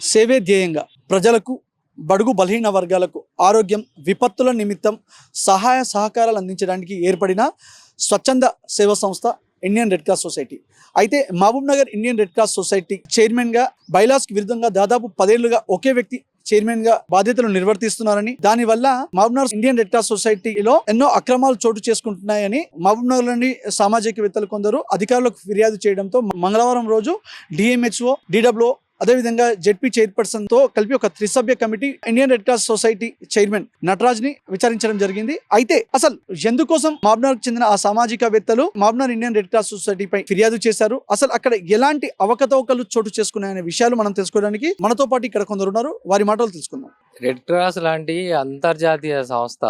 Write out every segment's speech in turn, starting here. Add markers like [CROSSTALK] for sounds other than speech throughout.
సేవే ధ్యేయంగా ప్రజలకు బడుగు బలహీన వర్గాలకు ఆరోగ్యం విపత్తుల నిమిత్తం సహాయ సహకారాలు అందించడానికి ఏర్పడిన స్వచ్ఛంద సేవా సంస్థ ఇండియన్ రెడ్ క్రాస్ సొసైటీ. అయితే Mahabubnagar Indian red cross society చైర్మన్గా బైలాస్కి విరుద్ధంగా దాదాపు పదేళ్ళుగా ఒకే వ్యక్తి చైర్మన్గా బాధ్యతలు నిర్వర్తిస్తున్నారని దానివల్ల మహబూబ్నగర్ ఇండియన్ రెడ్ క్రాస్ సొసైటీలో ఎన్నో అక్రమాలు చోటు చేసుకుంటున్నాయని మహబూబ్నగర్లోని సామాజికవేత్తలు కొందరు అధికారులకు ఫిర్యాదు చేయడంతో మంగళవారం రోజు డిఎంహెచ్ఓ డిడబ్ల్యూ అదేవిధంగా జెడ్పీ చైర్పర్సన్తో కలిపి ఒక త్రిసభ్య committee Indian red cross society chairman నటరాజ్ని విచారించడం జరిగింది. అయితే అసలు ఎందుకోసం మాబ్నార్ చెందిన ఆ సామాజికవేత్తలు మాబ్నార్ ఇండియన్ రెడ్ క్రాస్ సొసైటీపై ఫిర్యాదు చేశారు? అసలు అక్కడ ఎలాంటి అవకతవకలు చోటు చేసుకున్నాయనే విషయాలు మనం తెలుసుకోవడానికి మనతో పాటు ఇక్కడ కొందరు ఉన్నారు. వారి మాటలు తెలుసుకుందాం. రెడ్ క్రాస్ లాంటి అంతర్జాతీయ సంస్థ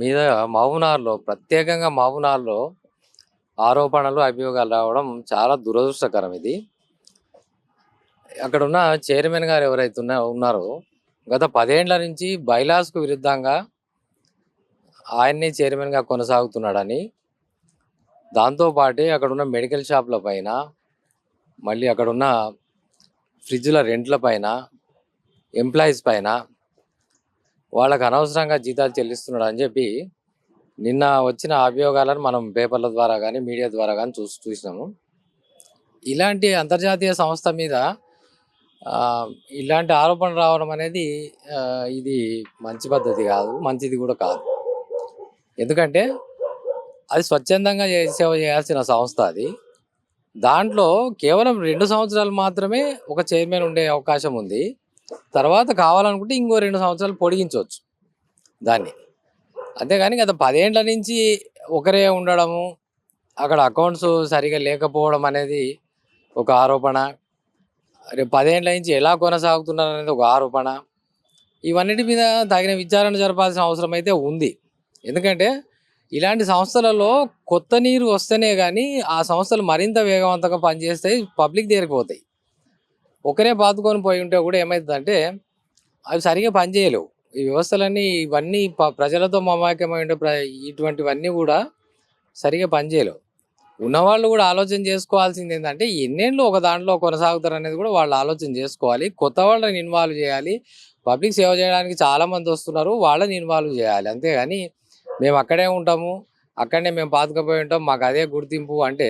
మీద మహబూనార్లో ప్రత్యేకంగా మహబూనార్లో ఆరోపణలు అభియోగాలు రావడం చాలా దురదృష్టకరం ఇది. అక్కడ ఉన్న చైర్మన్ గారు ఎవరైతే ఉన్నా ఉన్నారో గత పదేండ్ల నుంచి బైలాస్కు విరుద్ధంగా ఆయన్నే చైర్మన్గా కొనసాగుతున్నాడని దాంతోపాటే అక్కడున్న మెడికల్ షాప్ల పైన మళ్ళీ అక్కడున్న ఫ్రిడ్జ్ల రెంట్ల పైన ఎంప్లాయీస్ పైన వాళ్ళకు అనవసరంగా జీతాలు చెల్లిస్తున్నాడు అని చెప్పి నిన్న వచ్చిన అభియోగాలను మనం పేపర్ల ద్వారా కానీ మీడియా ద్వారా కానీ చూసి చూసినాము. ఇలాంటి అంతర్జాతీయ సంస్థ మీద ఇలాంటి ఆరోపణలు రావడం అనేది ఇది మంచి పద్ధతి కాదు మంచిది కూడా కాదు. ఎందుకంటే అది స్వచ్ఛందంగా సేవ చేయాల్సిన సంస్థ అది. దాంట్లో కేవలం రెండు సంవత్సరాలు మాత్రమే ఒక చైర్మన్ ఉండే అవకాశం ఉంది. తర్వాత కావాలనుకుంటే ఇంకో రెండు సంవత్సరాలు పొడిగించవచ్చు దాన్ని. అంతేగాని గత పదేండ్ల నుంచి ఒకరే ఉండడము అక్కడ అకౌంట్స్ సరిగా లేకపోవడం అనేది ఒక ఆరోపణ. రేపు పదేండ్ల నుంచి ఎలా కొనసాగుతున్నారు అనేది ఒక ఆరోపణ. ఇవన్నిటి మీద తగిన విచారణ జరపాల్సిన అవసరం అయితే ఉంది. ఎందుకంటే ఇలాంటి సంస్థలలో కొత్త నీరు వస్తేనే కానీ ఆ సంస్థలు మరింత వేగవంతంగా పనిచేస్తాయి పబ్లిక్ దగ్గరికి పోతాయి. ఒకరే పాతుకొని పోయి ఉంటే కూడా ఏమవుతుందంటే అవి సరిగా పనిచేయలేవు. ఈ వ్యవస్థలన్నీ ఇవన్నీ ప్రజలతో మమాయకమై ఉండే ప్ర ఇటువంటివన్నీ కూడా సరిగా పనిచేయలేవు. ఉన్నవాళ్ళు కూడా ఆలోచన చేసుకోవాల్సింది ఏంటంటే ఎన్నేళ్ళు ఒక దాంట్లో కొనసాగుతారు అనేది కూడా వాళ్ళు ఆలోచన చేసుకోవాలి. కొత్త వాళ్ళని ఇన్వాల్వ్ చేయాలి. పబ్లిక్ సేవ చేయడానికి చాలా మంది వస్తున్నారు. వాళ్ళని ఇన్వాల్వ్ చేయాలి. అంతేగాని మేము అక్కడే ఉంటాము. అక్కడనే మేము పాతుకపోయి ఉంటాం. మాకు అదే గుర్తింపు అంటే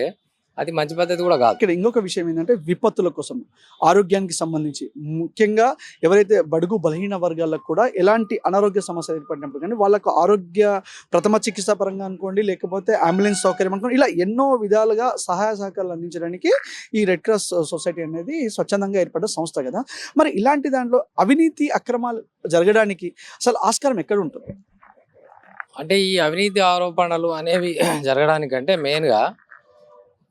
అది మంచి పద్ధతి కూడా కాదు. ఇక్కడ ఇంకొక విషయం ఏంటంటే విపత్తుల కోసం ఆరోగ్యానికి సంబంధించి. ముఖ్యంగా ఎవరైతే బడుగు బలహీన వర్గాలకు కూడా ఎలాంటి అనారోగ్య సమస్య ఏర్పడినప్పుడు కానీ వాళ్ళకు ఆరోగ్య ప్రథమ చికిత్స పరంగా అనుకోండి లేకపోతే అంబులెన్స్ సౌకర్యం అనుకోండి ఇలా ఎన్నో విధాలుగా సహాయ సహకారాలు అందించడానికి ఈ రెడ్ క్రాస్ సొసైటీ అనేది స్వచ్ఛందంగా ఏర్పడ్డ సంస్థ కదా. మరి ఇలాంటి దాంట్లో అవినీతి అక్రమాలు జరగడానికి అసలు ఆస్కారం ఎక్కడ ఉంటుంది? అంటే ఈ అవినీతి ఆరోపణలు అనేవి [CLEARS THROAT] జరగడానికంటే మెయిన్గా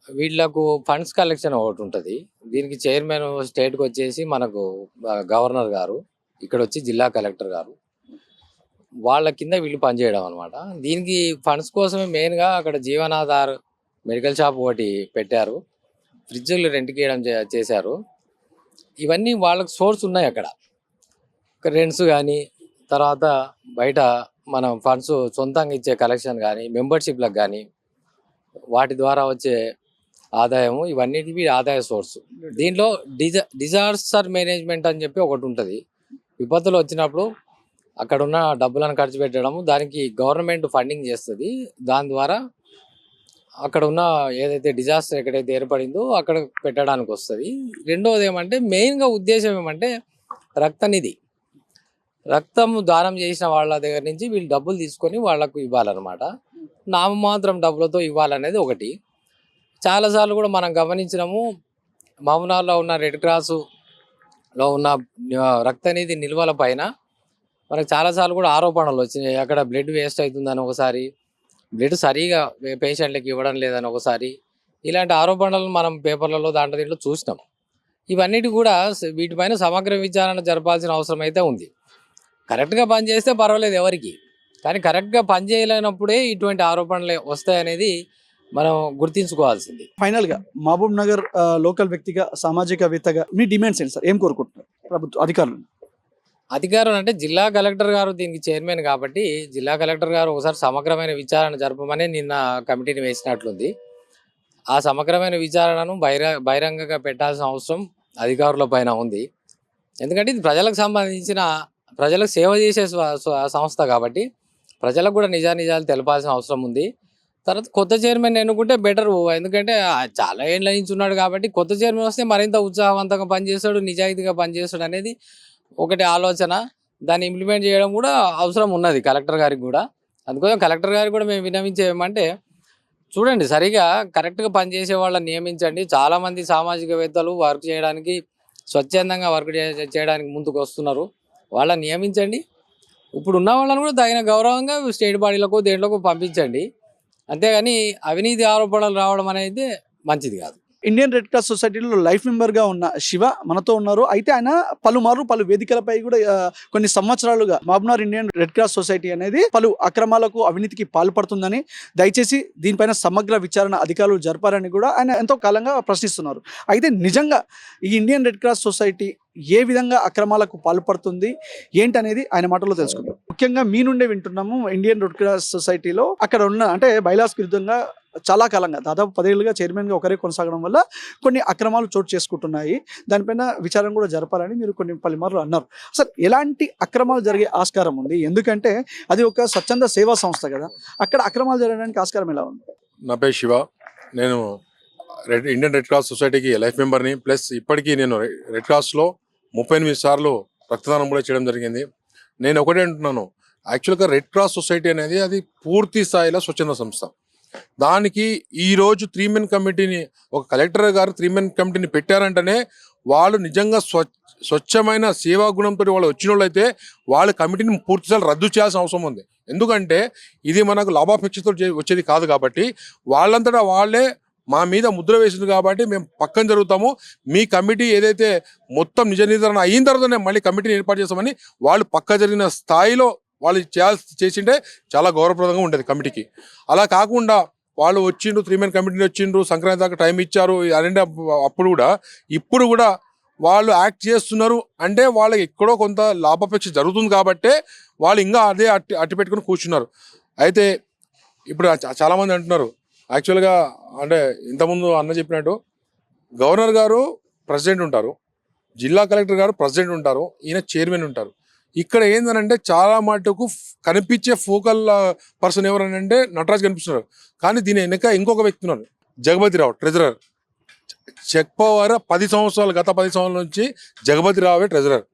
వీళ్ళకు ఫండ్స్ కలెక్షన్ ఒకటి ఉంటుంది. దీనికి చైర్మన్ స్టేట్కి వచ్చేసి మనకు గవర్నర్ గారు ఇక్కడ వచ్చి జిల్లా కలెక్టర్ గారు. వాళ్ళ కింద వీళ్ళు పనిచేయడం అనమాట దీనికి ఫండ్స్ కోసమే మెయిన్గా అక్కడ జీవనాధార్ మెడికల్ షాప్ ఒకటి పెట్టారు. ఫ్రిడ్జ్లు రెంట్కి ఇవ్వడం చే- చేశారు. ఇవన్నీ వాళ్ళకి సోర్స్ ఉన్నాయి అక్కడ. రెంట్స్ కానీ తర్వాత బయట మనం ఫండ్స్ సొంతంగా ఇచ్చే కలెక్షన్ కానీ మెంబర్షిప్లకు కానీ వాటి ద్వారా వచ్చే ఆదాయము ఇవన్నిటివి ఆదాయ సోర్స్. దీంట్లో డిజా డిజాస్టర్ మేనేజ్మెంట్ అని చెప్పి ఒకటి ఉంటుంది. విపత్తులు వచ్చినప్పుడు అక్కడ ఉన్న డబ్బులను ఖర్చు పెట్టడము దానికి గవర్నమెంట్ ఫండింగ్ చేస్తుంది. దాని ద్వారా అక్కడ ఉన్న ఏదైతే డిజాస్టర్ ఎక్కడైతే ఏర్పడిందో అక్కడ పెట్టడానికి వస్తుంది. రెండవది ఏమంటే మెయిన్గా ఉద్దేశం ఏమంటే రక్తనిధి రక్తం దానం చేసిన వాళ్ళ దగ్గర నుంచి వీళ్ళు డబ్బులు తీసుకొని వాళ్ళకు ఇవ్వాలన్నమాట. నామమాత్రం డబ్బులతో ఇవ్వాలనేది ఒకటి. చాలాసార్లు కూడా మనం గమనించినాము మౌనాల్లో ఉన్న రెడ్ క్రాసులో ఉన్న రక్తనిధి నిల్వల పైన మనకు చాలాసార్లు కూడా ఆరోపణలు వచ్చినాయి. అక్కడ బ్లడ్ వేస్ట్ అవుతుందని ఒకసారి బ్లడ్ సరిగా పేషెంట్లకి ఇవ్వడం లేదని ఒకసారి ఇలాంటి ఆరోపణలను మనం పేపర్లలో దాంట్లో దీంట్లో చూసినాం. ఇవన్నిటి కూడా వీటిపైన సమగ్ర విచారణ జరపాల్సిన అవసరం అయితే ఉంది. కరెక్ట్గా పనిచేస్తే పర్వాలేదు ఎవరికి కానీ కరెక్ట్గా పనిచేయలేనప్పుడే ఇటువంటి ఆరోపణలు వస్తాయనేది మనం గుర్తించుకోవాల్సింది. ఫైనల్గా మహబూబ్ నగర్ లోకల్ వ్యక్తిగా సామాజికవేత్తగా మీ డిమాండ్స్ ఏంటి సార్? ఏం కోరుకుంటున్నారు ప్రభుత్వ అధికారులు? అధికారులు అంటే జిల్లా కలెక్టర్ గారు దీనికి చైర్మన్ కాబట్టి జిల్లా కలెక్టర్ గారు ఒకసారి సమగ్రమైన విచారణ జరపమని నిన్న కమిటీని వేసినట్లుంది. ఆ సమగ్రమైన విచారణను బహిర బహిరంగంగా పెట్టాల్సిన అవసరం అధికారుల పైన ఉంది. ఎందుకంటే ఇది ప్రజలకు సంబంధించిన ప్రజలకు సేవ చేసే సంస్థ కాబట్టి ప్రజలకు కూడా నిజానిజాలు తెలపాల్సిన అవసరం ఉంది. తర్వాత కొత్త చైర్మన్ ఎన్నుకుంటే బెటర్ ఎందుకంటే చాలా ఏళ్ళ నుంచి ఉన్నాడు కాబట్టి కొత్త చైర్మన్ వస్తే మరింత ఉత్సాహవంతంగా పనిచేస్తాడు నిజాయితీగా పనిచేస్తాడు అనేది ఒకటి ఆలోచన. దాన్ని ఇంప్లిమెంట్ చేయడం కూడా అవసరం ఉన్నది కలెక్టర్ గారికి కూడా. అందుకోసం కలెక్టర్ గారికి కూడా మేము విన్నవించేమంటే చూడండి సరిగా కరెక్ట్గా పనిచేసే వాళ్ళని నియమించండి. చాలామంది సామాజికవేత్తలు వర్క్ చేయడానికి స్వచ్ఛందంగా వర్క్ చేయడానికి ముందుకు వస్తున్నారు. వాళ్ళని నియమించండి. ఇప్పుడు ఉన్న వాళ్ళని కూడా తగిన గౌరవంగా స్టేట్ బాడీలకు దేంట్లోకి పంపించండి. అంతేగాని అవినీతి ఆరోపణలు రావడం అనేది మంచిది కాదు. ఇండియన్ రెడ్ క్రాస్ సొసైటీలో లైఫ్ మెంబర్గా ఉన్న శివ మనతో ఉన్నారు. అయితే ఆయన పలుమారు పలు వేదికలపై కూడా కొన్ని సంవత్సరాలుగా Mahbubnagar Indian Red Cross Society అనేది పలు అక్రమాలకు అవినీతికి పాల్పడుతుందని దయచేసి దీనిపైన సమగ్ర విచారణ అధికారులు జరపాలని కూడా ఆయన ఎంతో కాలంగా ప్రశ్నిస్తున్నారు. అయితే నిజంగా ఈ ఇండియన్ రెడ్ క్రాస్ సొసైటీ ఏ విధంగా అక్రమాలకు పాల్పడుతుంది? ఏంటనేది ఆయన మాటల్లో తెలుసుకుందాం. ముఖ్యంగా మీ నుండే వింటున్నాము ఇండియన్ రెడ్ క్రాస్ సొసైటీలో అక్కడ ఉన్న అంటే బైలాస్ విరుద్ధంగా చాలా కాలంగా దాదాపు పదేళ్ళుగా చైర్మన్గా ఒకరే కొనసాగడం వల్ల కొన్ని అక్రమాలు చోటు చేసుకుంటున్నాయి. దానిపైన విచారం కూడా జరపాలని మీరు కొన్ని పలుమార్లు అన్నారు. అసలు ఎలాంటి అక్రమాలు జరిగే ఆస్కారం ఉంది? ఎందుకంటే అది ఒక స్వచ్ఛంద సేవా సంస్థ కదా. అక్కడ అక్రమాలు జరగడానికి ఆస్కారం ఎలా ఉంది? నా పేరు శివ. నేను రెడ్ ఇండియన్ రెడ్ క్రాస్ సొసైటీకి లైఫ్ మెంబర్ని ప్లస్ ఇప్పటికీ నేను రెడ్ క్రాస్లో ముప్పై ఎనిమిది సార్లు రక్తదానం కూడా చేయడం జరిగింది. నేను ఒకటే అంటున్నాను. యాక్చువల్గా రెడ్ క్రాస్ సొసైటీ అనేది అది పూర్తి స్థాయిలో స్వచ్ఛంద సంస్థ. దానికి ఈ రోజు త్రీ మెన్ కమిటీని ఒక కలెక్టర్ గారు త్రీ మెన్ కమిటీని పెట్టారంటేనే వాళ్ళు నిజంగా స్వ స్వచ్ఛమైన సేవా గుణంతో వాళ్ళు వచ్చిన వాళ్ళు అయితే వాళ్ళ కమిటీని పూర్తిసారి రద్దు చేయాల్సిన అవసరం ఉంది. ఎందుకంటే ఇది మనకు లాభాపేక్షతో చే- వచ్చేది కాదు కాబట్టి వాళ్ళంతటా వాళ్ళే మా మీద ముద్ర వేసింది కాబట్టి మేము పక్కన జరుగుతాము. మీ కమిటీ ఏదైతే మొత్తం నిజ నిర్ధారణ అయిన తర్వాతనే మళ్ళీ కమిటీని ఏర్పాటు చేస్తామని వాళ్ళు పక్క జరిగిన స్థాయిలో వాళ్ళు చేయాల్సి చేసింటే చాలా గౌరవప్రదంగా ఉండేది కమిటీకి. అలా కాకుండా వాళ్ళు వచ్చిండ్రు త్రీ మెన్ కమిటీని వచ్చిండ్రు సంక్రాంతి దాకా టైం ఇచ్చారు అనంటే అప్పుడు కూడా ఇప్పుడు కూడా వాళ్ళు యాక్ట్ చేస్తున్నారు అంటే వాళ్ళకి ఎక్కడో కొంత లాభాపేక్ష జరుగుతుంది కాబట్టే వాళ్ళు ఇంకా అదే అట్టి అట్టి పెట్టుకుని కూర్చున్నారు. అయితే ఇప్పుడు చాలామంది అంటున్నారు యాక్చువల్గా అంటే ఇంతకుముందు అన్న చెప్పినట్టు గవర్నర్ గారు ప్రెసిడెంట్ ఉంటారు. జిల్లా కలెక్టర్ గారు ప్రెసిడెంట్ ఉంటారు. ఈయన చైర్మన్ ఉంటారు. ఇక్కడ ఏందనంటే చాలా మటుకు కనిపించే ఫోకల్ పర్సన్ ఎవరనంటే నటరాజ్ కనిపిస్తున్నారు. కానీ దీని వెనక ఇంకొక వ్యక్తి ఉన్నారు జగపతిరావు ట్రెజరర్. చెక్ పవర్ పది సంవత్సరాలు గత పది సంవత్సరాల నుంచి జగపతి రావే ట్రెజరర్.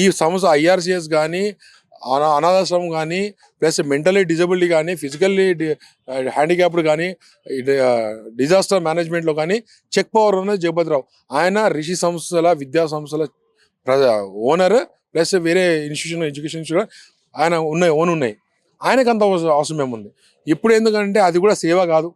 ఈ సంస్థ ఐఆర్సిఎస్ కానీ అనాథాశ్రమం కానీ ప్లస్ మెంటలీ డిజబిలిటీ కానీ ఫిజికల్లీ హ్యాండిక్యాప్డ్ కానీ డిజాస్టర్ మేనేజ్మెంట్లో కానీ చెక్ పవర్ ఉన్నది జగపతిరావు. ఆయన రిషి సంస్థల విద్యా సంస్థల ఓనర్ ప్లస్ వేరే ఇన్స్టిట్యూషన్ ఎడ్యుకేషన్ కూడా ఆయన ఉన్నాయి ఓన్ ఉన్నాయి. ఆయనకు అంత అవసరం ఏముంది ఇప్పుడు ఎందుకంటే అది కూడా సేవ కాదు.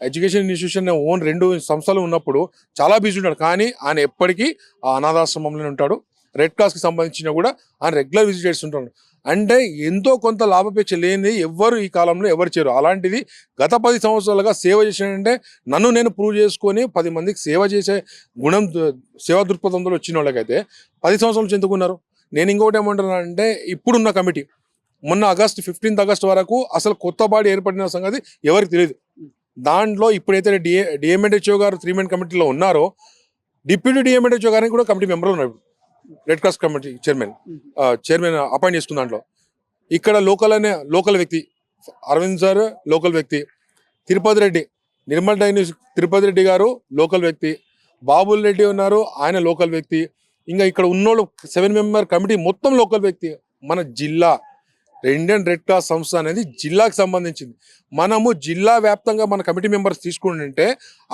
ఎడ్యుకేషన్ ఇన్స్టిట్యూషన్ ఓన్ రెండు సంస్థలు ఉన్నప్పుడు చాలా బిజీ ఉంటాడు. కానీ ఆయన ఎప్పటికీ ఆ అనాథాశ్రమంలోనే ఉంటాడు. రెడ్ క్రాస్కి సంబంధించిన కూడా ఆయన రెగ్యులర్ విజిట్ చేస్తుంటాడు అంటే ఎంతో కొంత లాభాపేక్ష లేనిది ఎవ్వరు ఈ కాలంలో ఎవరు చేయరు. అలాంటిది గత పది సంవత్సరాలుగా సేవ చేసినంటే నన్ను నేను ప్రూవ్ చేసుకొని పది మందికి సేవ చేసే గుణం సేవా దృక్పథంలో వచ్చిన వాళ్ళకైతే పది సంవత్సరాలు చెందుకున్నారు నేను నేను ఏమంటున్నాను ఏమంటున్నానంటే ఇప్పుడున్న కమిటీ మొన్న ఆగస్ట్ ఫిఫ్టీన్త్ ఆగస్ట్ వరకు అసలు కొత్త బాడీ ఏర్పడిన సంగతి ఎవరికి తెలియదు. దాంట్లో ఇప్పుడైతే డిఏ డిఎంఎన్హెచ్ఓ గారు త్రీ మెన్ కమిటీలో ఉన్నారో డిప్యూటీ డిఎంఎన్హెచ్ఓ గారిని కూడా కమిటీ మెంబర్లు ఉన్నారు red cross committee chairman chairman appoint చేసుకున్న దాంట్లో. ఇక్కడ లోకల్ అనే లోకల్ వ్యక్తి అరవింద్ సార్ లోకల్ వ్యక్తి తిరుపతి రెడ్డి నిర్మల్ డైనిస్ తిరుపతి రెడ్డి గారు లోకల్ వ్యక్తి బాబుల్ రెడ్డి ఉన్నారు ఆయన లోకల్ వ్యక్తి. ఇంకా ఇక్కడ ఉన్నోళ్ళు సెవెన్ మెంబర్ కమిటీ మొత్తం లోకల్ వ్యక్తి మన జిల్లా. ఇండియన్ రెడ్ క్రాస్ సంస్థ అనేది జిల్లాకు సంబంధించింది. మనము జిల్లా వ్యాప్తంగా మన కమిటీ మెంబర్స్ తీసుకుంటుంటే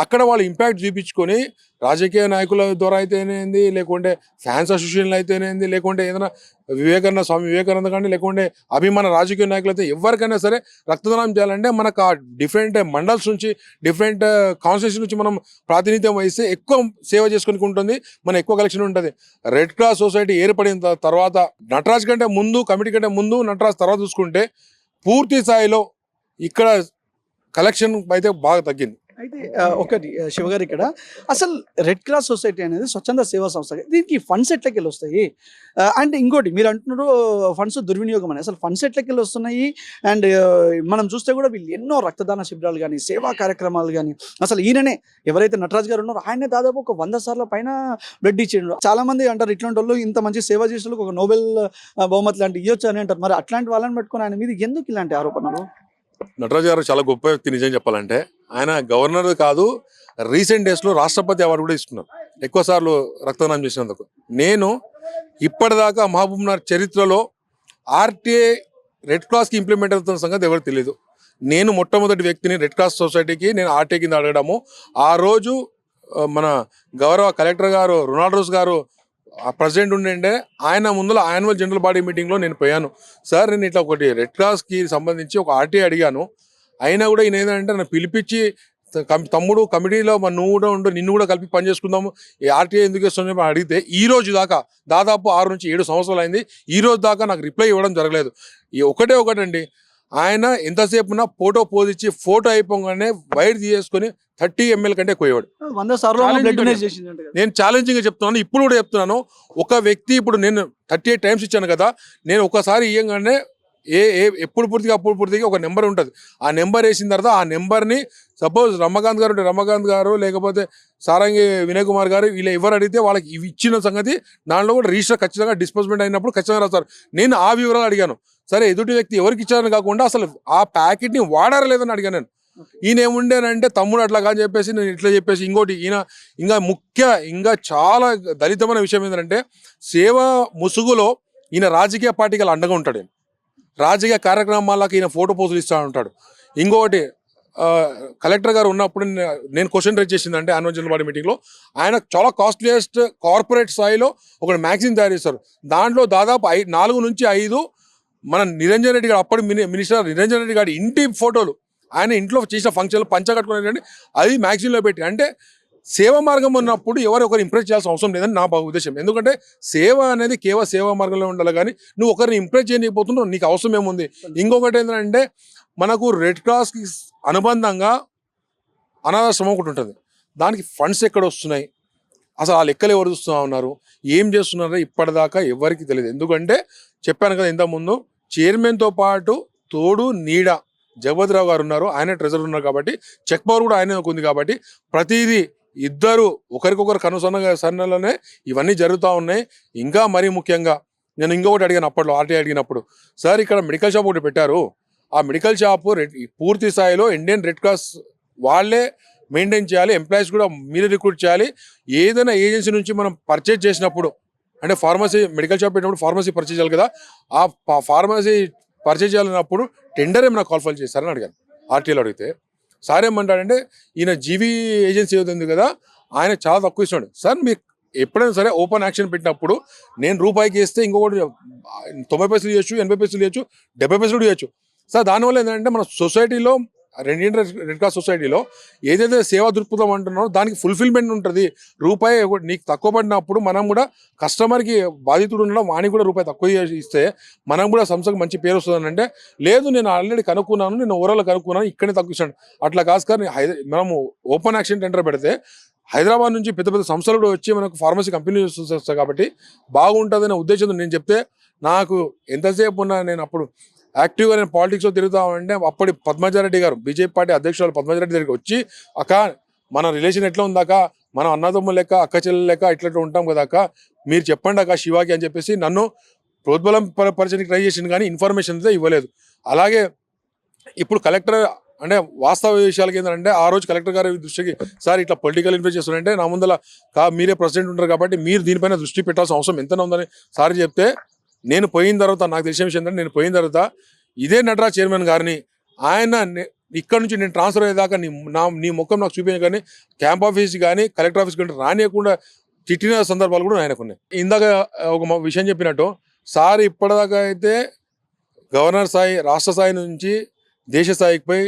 అక్కడ వాళ్ళు ఇంపాక్ట్ చూపించుకొని రాజకీయ నాయకుల ద్వారా అయితేనేంది లేకుంటే ఫ్యాన్స్ అసోసియేషన్లు అయితేనేంది లేకుంటే ఏదైనా వివేకానంద స్వామి వివేకానంద కానీ లేకుంటే అభిమాన రాజకీయ నాయకులు అయితే ఎవరికైనా సరే రక్తదానం చేయాలంటే మనకు ఆ డిఫరెంట్ మండల్స్ నుంచి డిఫరెంట్ కాన్స్టిట్యూషన్ నుంచి మనం ప్రాతినిధ్యం వహిస్తే ఎక్కువ సేవ చేసుకుని ఉంటుంది. మన ఎక్కువ కలెక్షన్ ఉంటుంది. రెడ్ క్రాస్ సొసైటీ ఏర్పడిన తర్వాత నటరాజ్ కంటే ముందు కమిటీ కంటే ముందు నటరాజ్ తర్వాత చూసుకుంటే పూర్తి స్థాయిలో ఇక్కడ కలెక్షన్ అయితే బాగా తగ్గింది. అయితే ఒకటి శివగారు ఇక్కడ అసలు రెడ్ క్రాస్ సొసైటీ అనేది స్వచ్ఛంద సేవా సంస్థ దీనికి ఫండ్స్ ఎట్లకి వెళ్ళి వస్తాయి అండ్ ఇంకోటి మీరు అంటున్నారు ఫండ్స్ దుర్వినియోగం అని. అసలు ఫండ్స్ ఎట్లకి వెళ్ళి వస్తున్నాయి అండ్ మనం చూస్తే కూడా వీళ్ళు ఎన్నో రక్తదాన శిబిరాలు కానీ సేవా కార్యక్రమాలు కానీ అసలు ఈయననే ఎవరైతే నటరాజ్ గారు ఉన్నారో ఆయనే దాదాపు ఒక వంద సార్ల పైన బ్లడ్ ఇచ్చిండు చాలా మంది అంటారు ఇట్లాంటి వాళ్ళు ఇంత మంచి సేవ చేసిన వాళ్ళకి ఒక నోబెల్ బహుమతి లాంటి ఇవ్వచ్చు అని అంటారు. మరి అట్లాంటి వాళ్ళని పెట్టుకుని ఆయన మీద ఎందుకు ఇలాంటి ఆరోపణలు? నటరాజు గారు చాలా గొప్ప వ్యక్తి నిజం చెప్పాలంటే. ఆయన గవర్నర్ కాదు రీసెంట్ డేస్లో రాష్ట్రపతి అవార్డు కూడా ఇస్తున్నారు. ఎక్కువ సార్లు రక్తదానం చేసినందుకు. నేను ఇప్పటిదాకా మహబూబ్ నగర్ చరిత్రలో ఆర్టీఏ రెడ్ క్రాస్కి ఇంప్లిమెంట్ అవుతున్న సంగతి ఎవరికి తెలియదు నేను మొట్టమొదటి వ్యక్తిని రెడ్ క్రాస్ సొసైటీకి నేను ఆర్టీఏ కింద అడగడము. ఆ రోజు మన గౌరవ కలెక్టర్ గారు రొనాల్డోస్ గారు ప్రెసిడెంట్ ఉండే ఆయన ముందర యాన్యువల్ జనరల్ బాడీ మీటింగ్లో నేను పోయాను. సార్ నేను ఇట్లా ఒకటి రెడ్ క్రాస్కి సంబంధించి ఒక ఆర్టీఐ అడిగాను. అయినా కూడా ఈయన ఏంటంటే నన్ను పిలిపించి తమ్ముడు కమిటీలో మరి నువ్వు కూడా ఉండు నిన్ను కూడా కలిపి పని చేసుకుందాము. ఈ ఆర్టీఐ ఎందుకు ఇస్తుంది అని అడిగితే ఈ రోజు దాకా దాదాపు ఆరు నుంచి ఏడు సంవత్సరాలు అయింది. ఈ రోజు దాకా నాకు రిప్లై ఇవ్వడం జరగలేదు. ఈ ఒకటే ఒకటండి. ఆయన ఎంతసేపున ఫోటో పోజ్ ఇచ్చి ఫోటో అయిపోగానే వైర్ తీసుకొని థర్టీ ఎంఎల్ కంటే ఎక్కువ వంద సార్లు Challenge బ్లడ్ కూడా. డొనేట్ చేసిందంట కదా. నేను ఛాలెంజింగ్గా చెప్తున్నాను ఇప్పుడు కూడా చెప్తున్నాను. ఒక వ్యక్తి ఇప్పుడు నేను థర్టీ ఎయిట్ టైమ్స్ ఇచ్చాను కదా నేను ఒకసారి ఇయ్యంగానే ఏ ఏ ఎప్పుడు పూర్తిగా అప్పుడు పూర్తిగా ఒక నెంబర్ ఉంటుంది. ఆ నెంబర్ వేసిన తర్వాత ఆ నెంబర్ని సపోజ్ రమ్మకాంత్ గారు ఉంటే రమ్మకాంత్ గారు లేకపోతే సారంగి వినయ్ కుమార్ గారు వీళ్ళు ఎవరు అడిగితే వాళ్ళకి ఇవి ఇచ్చిన సంగతి దాంట్లో కూడా రిజిస్టర్ ఖచ్చితంగా డిస్పోజ్మెంట్ అయినప్పుడు ఖచ్చితంగా రాస్తారు. నేను ఆ వివరాలు అడిగాను. సరే ఎదుటి వ్యక్తి ఎవరికి ఇచ్చారని కాకుండా అసలు ఆ ప్యాకెట్ని వాడారా లేదని అడిగాను నేను. ఈయన ఏముండేనంటే తమ్ముడు అట్లా కాని చెప్పేసి నేను ఇట్లా చెప్పేసి ఇంకోటి ఈయన ఇంకా ముఖ్య ఇంకా చాలా దళితమైన విషయం ఏంటంటే సేవ ముసుగులో ఈయన రాజకీయ పార్టీకి అండగా ఉంటాడు. రాజకీయ కార్యక్రమాలకు ఈయన ఫోటో పోజులు ఇస్తూ ఉంటాడు ఇంకొకటి కలెక్టర్ గారు ఉన్నప్పుడు నేను క్వశ్చన్ రేజ్ చేసిందంటే యాన్యువల్ జనరల్ మీటింగ్లో ఆయన చాలా కాస్ట్లీయెస్ట్ కార్పొరేట్ స్థాయిలో ఒక మ్యాగజైన్ తయారు చేస్తారు దాంట్లో దాదాపు ఐ నాలుగు నుంచి ఐదు మన నిరంజన్ రెడ్డి గారు అప్పటి మిని మినిస్టర్ నిరంజన్ రెడ్డి గారి ఇంటి ఫోటోలు ఆయన ఇంట్లో చేసిన ఫంక్షన్లు పంచ కట్టుకునేటండి అది మ్యాగజైన్లో పెట్టి అంటే సేవ మార్గం ఉన్నప్పుడు ఎవరు ఒకరు ఇంప్రెస్ చేయాల్సిన అవసరం లేదని నా ఉద్దేశం. ఎందుకంటే సేవ అనేది కేవలం సేవా మార్గంలో ఉండాలి కానీ నువ్వు ఒకరిని ఇంప్రెస్ చేయలేకపోతున్నావు నీకు అవసరం ఏముంది? ఇంకొకటి ఏంటంటే మనకు రెడ్ క్రాస్కి అనుబంధంగా అనాథాశ్రమం ఒకటి ఉంటుంది. దానికి ఫండ్స్ ఎక్కడ వస్తున్నాయి? అసలు ఆ లెక్కలు ఎవరు చూస్తూ ఉన్నారు? ఏం చేస్తున్నారో ఇప్పటిదాకా ఎవరికి తెలియదు. ఎందుకంటే చెప్పాను కదా ఇంతకుముందు చైర్మన్తో పాటు తోడు నీడ జగపతిరావు గారు ఉన్నారు. ఆయన ట్రెజర్ ఉన్నారు కాబట్టి చెక్ పవర్ కూడా ఆయన ఉంది కాబట్టి ప్రతిదీ ఇద్దరు ఒకరికొకరు కనుసన్నగా సన్నలోనే ఇవన్నీ జరుగుతూ ఉన్నాయి. ఇంకా మరీ ముఖ్యంగా నేను ఇంకొకటి అడిగాను అప్పట్లో ఆర్టీ అడిగినప్పుడు సార్ ఇక్కడ మెడికల్ షాప్ ఒకటి పెట్టారు. ఆ మెడికల్ షాప్ రెడ్ పూర్తి స్థాయిలో ఇండియన్ రెడ్ క్రాస్ వాళ్ళే మెయింటైన్ చేయాలి ఎంప్లాయీస్ కూడా మీరే రిక్రూట్ చేయాలి. ఏదైనా ఏజెన్సీ నుంచి మనం పర్చేజ్ చేసినప్పుడు అంటే ఫార్మసీ మెడికల్ షాప్ పెట్టినప్పుడు ఫార్మసీ పర్చేజ్ చేయాలి కదా ఆ ఫార్మసీ పర్చేజ్ చేయాలన్నప్పుడు టెండర్ ఏమైనా క్వాలిఫై చేస్తారని అడిగాను. ఆర్టీలో అడిగితే సార్ ఏమంటాడంటే ఈయన జీవీ ఏజెన్సీ ఉంది కదా ఆయన చాలా తక్కువ ఇస్తున్నాడు. సార్ మీకు ఎప్పుడైనా సరే ఓపెన్ యాక్షన్ పెట్టినప్పుడు నేను రూపాయికి వేస్తే ఇంకొకటి తొంభై పైసలు ఇవ్వచ్చు ఎనభై పైసలు ఇవ్వచ్చు డెబ్బై పైసలు చేయొచ్చు సార్ దానివల్ల ఏంటంటే మన సొసైటీలో ఇండియన్ రెడ్ క్రాస్ సొసైటీలో ఏదైతే సేవా దృక్పథం అంటున్నారో దానికి ఫుల్ఫిల్మెంట్ ఉంటుంది. రూపాయి నీకు తక్కువ పడినప్పుడు మనం కూడా కస్టమర్కి బాధితుడు ఉండడం వానికి కూడా రూపాయి తక్కువ చేసి ఇస్తే మనం కూడా సంస్థకు మంచి పేరు వస్తుంది అంటే లేదు నేను ఆల్రెడీ కనుక్కున్నాను నేను ఓవరాల్ కనుక్కున్నాను ఇక్కడే తక్కువ ఇస్తాను అట్లా కాస్కర్ మనము ఓపెన్ యాక్షన్ టెండర్ పెడితే హైదరాబాద్ నుంచి పెద్ద పెద్ద సంస్థలు కూడా వచ్చి మనకు ఫార్మసీ కంపెనీ వస్తాయి కాబట్టి బాగుంటుందనే ఉద్దేశంతో నేను చెప్తే నాకు ఎంతసేపు ఉన్నా నేను అప్పుడు యాక్టివ్గా నేను పాలిటిక్స్లో తిరుగుతామంటే అప్పటి పద్మజారెడ్డి గారు బీజేపీ పార్టీ అధ్యక్షురాలు పద్మజారెడ్డి దగ్గరికి వచ్చి అక్క మన రిలేషన్ ఎట్లా ఉందాక మనం అన్నదమ్ముల లెక్క అక్క చెల్లెలు లెక్క ఇట్లా ఉంటాం కదా అక్క? మీరు చెప్పండి అక్క శివాకి అని చెప్పేసి నన్ను ప్రోద్బలం పర- ట్రై చేసింది కానీ ఇన్ఫర్మేషన్ అయితే ఇవ్వలేదు. అలాగే ఇప్పుడు కలెక్టర్ అంటే వాస్తవ విషయాలకి ఏంటంటే ఆ రోజు కలెక్టర్ గారి దృష్టికి సార్ ఇట్లా పొలిటికల్ ఇన్ఫ్లుయెన్స్ చేస్తున్నారంటే నా ముందల మీరే ప్రెసిడెంట్ ఉంటారు కాబట్టి మీరు దీనిపైన దృష్టి పెట్టాల్సిన అవసరం ఎంత ఉందని సార్ చెప్తే నేను పోయిన తర్వాత నాకు తెలిసిన విషయం ఏంటంటే నేను పోయిన తర్వాత ఇదే నటరా చైర్మన్ గారిని ఆయన ఇక్కడ నుంచి నేను ట్రాన్స్ఫర్ అయ్యేదాకా నీ నా నీ ముఖం నాకు చూపించ కానీ క్యాంప్ ఆఫీస్ కానీ కలెక్టర్ ఆఫీస్ కానీ రానియకుండా తిట్టిన సందర్భాలు కూడా ఆయనకు ఉన్నాయి. ఇందాక ఒక విషయం చెప్పినట్టు సార్ ఇప్పటిదాకా అయితే గవర్నర్ స్థాయి రాష్ట్ర స్థాయి నుంచి దేశ స్థాయికి పోయి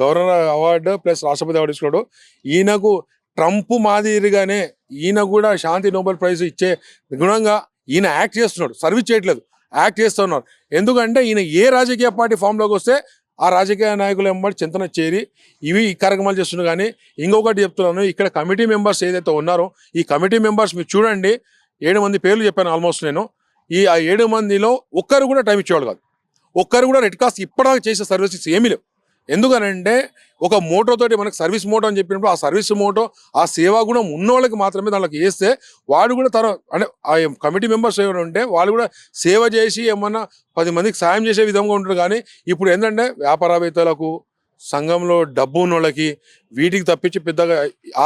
గవర్నర్ అవార్డు ప్లస్ రాష్ట్రపతి అవార్డు ఇచ్చుకోడు ఈయనకు ట్రంప్ మాదిరిగానే ఈయన కూడా శాంతి నోబెల్ ప్రైజ్ ఇచ్చే గుణంగా ఈయన యాక్ట్ చేస్తున్నాడు. సర్వీస్ చేయట్లేదు. యాక్ట్ చేస్తున్నారు ఎందుకంటే ఈయన ఏ రాజకీయ పార్టీ ఫామ్లోకి వస్తే ఆ రాజకీయ నాయకులు ఎంబడి చింతన చేరి ఇవి ఈ కార్యక్రమాలు చేస్తున్నారు కానీ ఇంకొకటి చెప్తున్నాను ఇక్కడ కమిటీ మెంబర్స్ ఏదైతే ఉన్నారో ఈ కమిటీ మెంబర్స్ మీరు చూడండి. ఏడు మంది పేర్లు చెప్పాను ఆల్మోస్ట్ నేను. ఈ ఆ ఏడు మందిలో ఒక్కరు కూడా టైం ఇచ్చేవాళ్ళు కాదు. ఒక్కరు కూడా రెడ్ కాస్ట్ ఇప్పటిదాకా చేసే సర్వీసెస్ ఏమీ లేవు. ఎందుకనంటే ఒక మోటోతోటి మనకి మనకు సర్వీస్ మోటో అని చెప్పినప్పుడు ఆ సర్వీస్ మోటో ఆ సేవా గుణం ఉన్న వాళ్ళకి మాత్రమే దానికి వేస్తే వాడు కూడా తన అంటే ఆ కమిటీ మెంబర్స్ ఎవరు ఉంటే వాళ్ళు కూడా సేవ చేసి ఏమన్నా పది మందికి సాయం చేసే విధంగా ఉంటారు. కానీ ఇప్పుడు ఏంటంటే వ్యాపారవేత్తలకు సంఘంలో డబ్బు ఉన్న వాళ్ళకి వీటికి తప్పించి పెద్దగా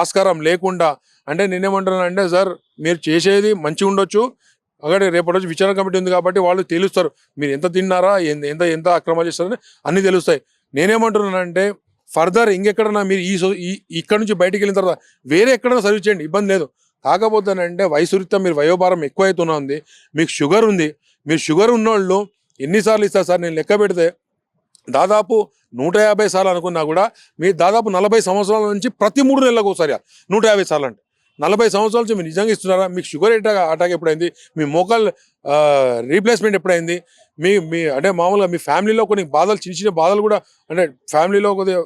ఆస్కారం లేకుండా అంటే నేనేమంటున్నానంటే సార్ మీరు చేసేది మంచిగా ఉండొచ్చు. అక్కడ రేపటి రోజు విచారణ కమిటీ ఉంది కాబట్టి వాళ్ళు తెలుస్తారు. మీరు ఎంత తిన్నారా? ఎంత ఎంత ఎంత అక్రమాలు చేస్తారని అన్నీ తెలుస్తాయి. నేనేమంటున్నానంటే ఫర్దర్ ఇంకెక్కడన్నా మీరు ఈ ఈ ఇక్కడ నుంచి బయటికి వెళ్ళిన తర్వాత వేరే ఎక్కడైనా సర్వీస్ చేయండి ఇబ్బంది లేదు. కాకపోతేనంటే వయసు రీత్యా మీరు వయోభారం ఎక్కువైతున్నా ఉంది మీకు షుగర్ ఉంది మీరు షుగర్ ఉన్నోళ్ళు ఎన్నిసార్లు ఇస్తారు సార్? నేను లెక్క పెడితే దాదాపు నూట యాభై సార్లు అనుకున్నా కూడా మీరు దాదాపు నలభై సంవత్సరాల నుంచి ప్రతి మూడు నెలలకు ఒకసారి నూట యాభై సార్లు అంటే. నలభై సంవత్సరాల నుంచి మీరు నిజంగా ఇస్తున్నారా? మీకు షుగర్ అటాక్ అటాక్ ఎప్పుడైంది? మీ మోకాల్ రీప్లేస్మెంట్ ఎప్పుడైంది? మీ మీ అంటే మామూలుగా మీ ఫ్యామిలీలో కొన్ని బాధలు చిన్న చిన్న బాధలు కూడా అంటే ఫ్యామిలీలో కొద్దిగా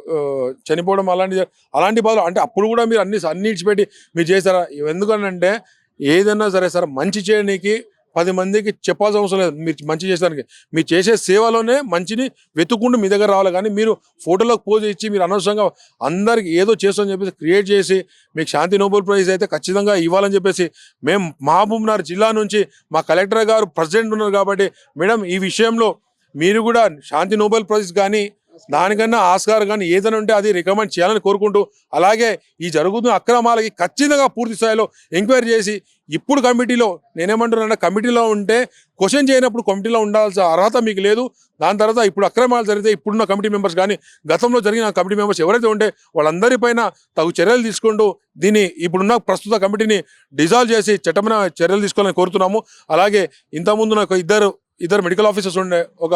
చనిపోవడం అలాంటి అలాంటి బాధలు అంటే అప్పుడు కూడా మీరు అన్ని అన్ని ఇచ్చిపెట్టి మీరు చేశారా? ఎందుకనంటే ఏదైనా సరే సార్ మంచి చేయడానికి పది మందికి చెప్పాల్సిన అవసరం లేదు. మీరు మంచి చేసేదానికి. మీరు చేసే సేవలోనే మంచిని వెతుక్కుంటూ మీ దగ్గర రావాలి. కానీ మీరు ఫోటోలకు పోజ్ ఇచ్చి మీరు అనవసరంగా అందరికి ఏదో చేస్తామని చెప్పేసి క్రియేట్ చేసి మీకు శాంతి నోబెల్ ప్రైజ్ అయితే ఖచ్చితంగా ఇవ్వాలని చెప్పేసి మేము మహబూబ్నగర్ జిల్లా నుంచి మా కలెక్టర్ గారు ప్రెసిడెంట్ ఉన్నారు కాబట్టి మేడం ఈ విషయంలో మీరు కూడా శాంతి నోబెల్ ప్రైజ్ కానీ దానికన్నా ఆస్కార్ కానీ ఏదైనా ఉంటే అది రికమెండ్ చేయాలని కోరుకుంటూ అలాగే ఈ జరుగుతున్న అక్రమాలకి ఖచ్చితంగా పూర్తి స్థాయిలో ఎంక్వైరీ చేసి ఇప్పుడు కమిటీలో నేనేమంటున్నానంటే కమిటీలో ఉంటే క్వశ్చన్ చేయనప్పుడు కమిటీలో ఉండాల్సిన అర్హత మీకు లేదు. దాని తర్వాత ఇప్పుడు అక్రమాలు జరిగితే ఇప్పుడున్న కమిటీ మెంబర్స్ కానీ గతంలో జరిగిన కమిటీ మెంబర్స్ ఎవరైతే ఉంటే వాళ్ళందరిపైన తగు చర్యలు తీసుకుంటూ దీన్ని ఇప్పుడున్న ప్రస్తుత కమిటీని డిజాల్వ్ చేసి చట్టమైన చర్యలు తీసుకోవాలని కోరుతున్నాము. అలాగే ఇంతకుముందు నాకు ఇద్దరు ఇద్దరు మెడికల్ ఆఫీసర్స్ ఉండే ఒక